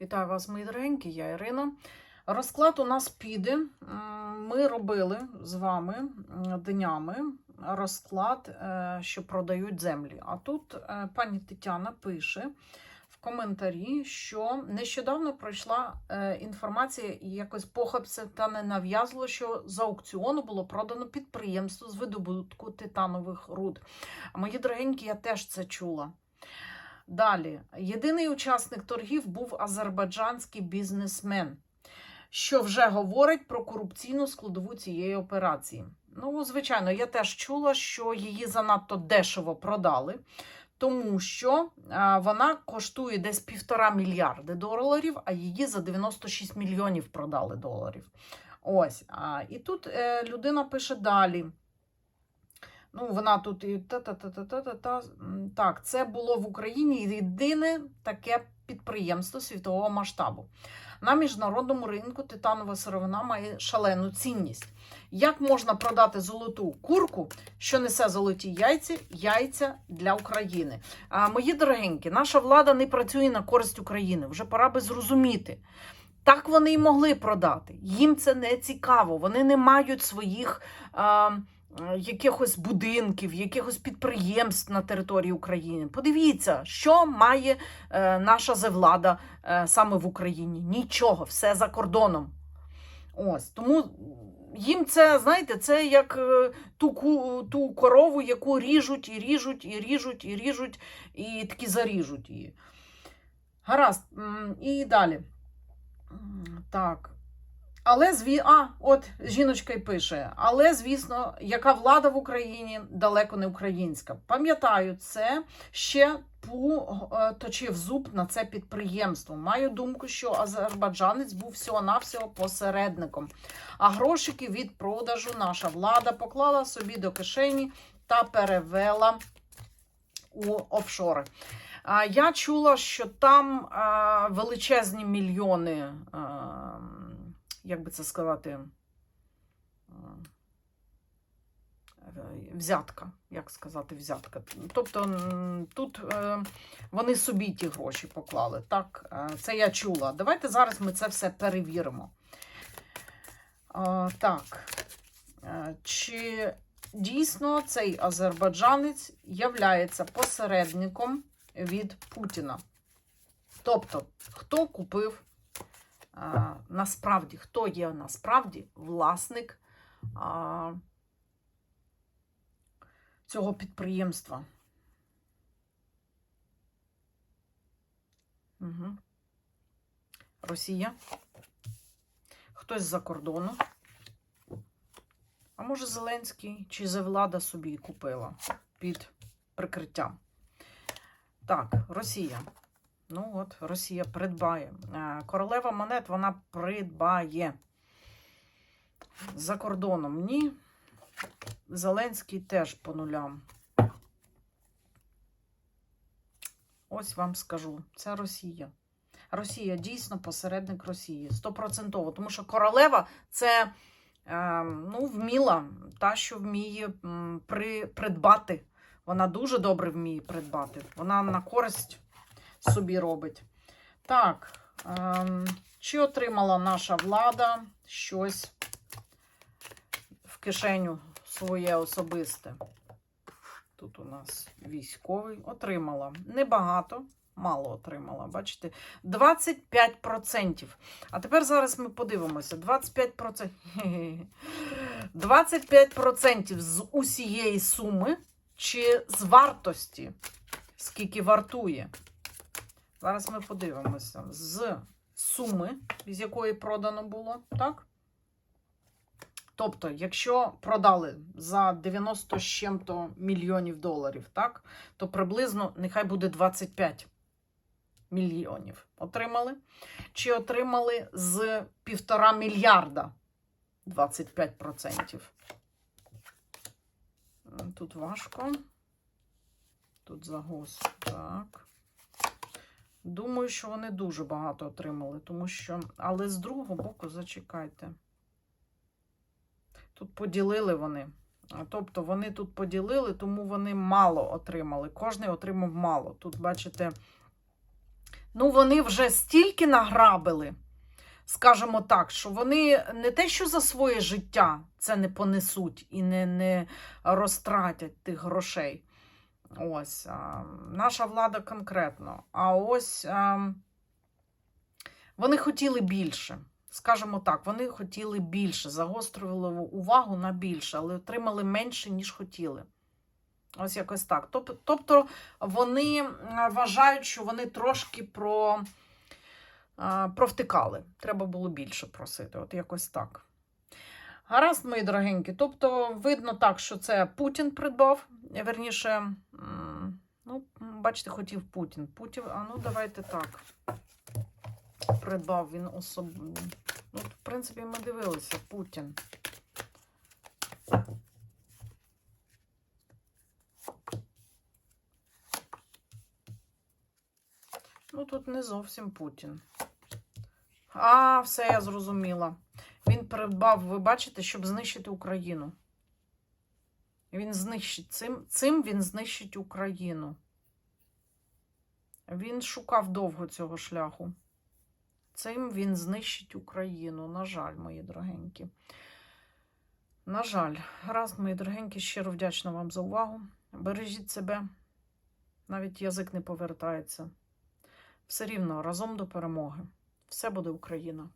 Вітаю вас, мої дорогенькі, я Ірина. Розклад у нас піде. Ми робили з вами днями розклад, е, що продають землі. А тут е, пані Тетяна пише в коментарі, що нещодавно пройшла е, інформація якось похабце та не нав'язало, що з аукціону було продано підприємство з видобутку титанових руд. Мої дорогенькі, я теж це чула. Далі, єдиний учасник торгів був азербайджанський бізнесмен, що вже говорить про корупційну складову цієї операції. Ну, звичайно, я теж чула, що її занадто дешево продали, тому що вона коштує десь півтора мільярди доларів, а її за 96 мільйонів продали доларів. Ось. І тут е, людина пише далі. Ну, вона тут і та-та-та-та-та-та. Так, це було в Україні єдине таке підприємство світового масштабу. На міжнародному ринку титанова сировина має шалену цінність. Як можна продати золоту курку, що несе золоті яйця, яйця для України? А, мої дорогенькі, наша влада не працює на користь України. Вже пора би зрозуміти. Так вони й могли продати. Їм це не цікаво. Вони не мають своїх. А, якихось будинків, якихось підприємств на території України. Подивіться, що має е, наша зевлада е, саме в Україні. Нічого, все за кордоном. Ось тому їм це, знаєте, це як е, ту, ту корову, яку ріжуть і ріжуть, і ріжуть, і ріжуть, і таки заріжуть її. Гаразд. І далі. Так. Але зві... А, от жіночка й пише. Але, звісно, яка влада в Україні далеко не українська. Пам'ятаю, це ще ПУ е, точив зуб на це підприємство. Маю думку, що азербайджанець був всього-навсього посередником. А грошики від продажу наша влада поклала собі до кишені та перевела у офшори. Я чула, що там величезні мільйони, як би це сказати, е, взятка. Як сказати, взятка. Тобто тут е, вони собі ті гроші поклали. Так, е, це я чула. Давайте зараз ми це все перевіримо. Так. Чи дійсно цей азербайджанець являється посередником від Путіна? Тобто, хто купив насправді, хто є насправді власник цього підприємства? Угу. Росія. Хтось з-за кордону. А може Зеленський чи Зевлада собі купила під прикриттям. Так, Росія. Ну от, Росія придбає. Е, Королева монет вона придбає. За кордоном ні. Зеленський теж по нулям. Ось вам скажу. Це Росія. Росія дійсно посередник Росії. Стопроцентово. Тому що королева це е, ну, вміла, та, що вміє при, придбати. Вона дуже добре вміє придбати. Вона на користь собі робить. Так, ем, чи отримала наша влада щось в кишеню своє особисте? Тут у нас військовий. Отримала. Небагато, мало отримала. Бачите? 25%. А тепер зараз ми подивимося: 25%. 25% з усієї суми чи з вартості, скільки вартує. Зараз ми подивимося з суми, з якої продано було, так? Тобто, якщо продали за 90 з чим-то мільйонів доларів, так, то приблизно нехай буде 25 мільйонів. Отримали? Чи отримали з півтора мільярда 25%? Тут важко. Тут загос. Так. Думаю, що вони дуже багато отримали, тому що. Але з другого боку, зачекайте. Тут поділили вони. Тобто вони тут поділили, тому вони мало отримали. Кожний отримав мало. Тут, бачите, ну, вони вже стільки награбили, скажімо так, що вони не те, що за своє життя це не понесуть і не, не розтратять тих грошей. Ось а, наша влада конкретно. А ось а, вони хотіли більше. Скажімо так, вони хотіли більше, загострювали увагу на більше, але отримали менше, ніж хотіли. Ось якось так. Тобто вони вважають, що вони трошки про, а, провтикали. Треба було більше просити. От якось так. Гаразд, мої дорогенькі. Тобто, видно так, що це Путін придбав. Верніше, ну, бачите, хотів Путін. Путін, а ну давайте так. Придбав він особливо. Ну, в принципі, ми дивилися Путін. Ну, тут не зовсім Путін. А, все, я зрозуміла. Він придбав, ви бачите, щоб знищити Україну. Він знищить цим, цим він знищить Україну. Він шукав довго цього шляху. Цим він знищить Україну. На жаль, мої дорогенькі. На жаль, раз, мої дорогенькі, щиро вдячна вам за увагу. Бережіть себе. Навіть язик не повертається. Все рівно разом до перемоги. Все буде Україна.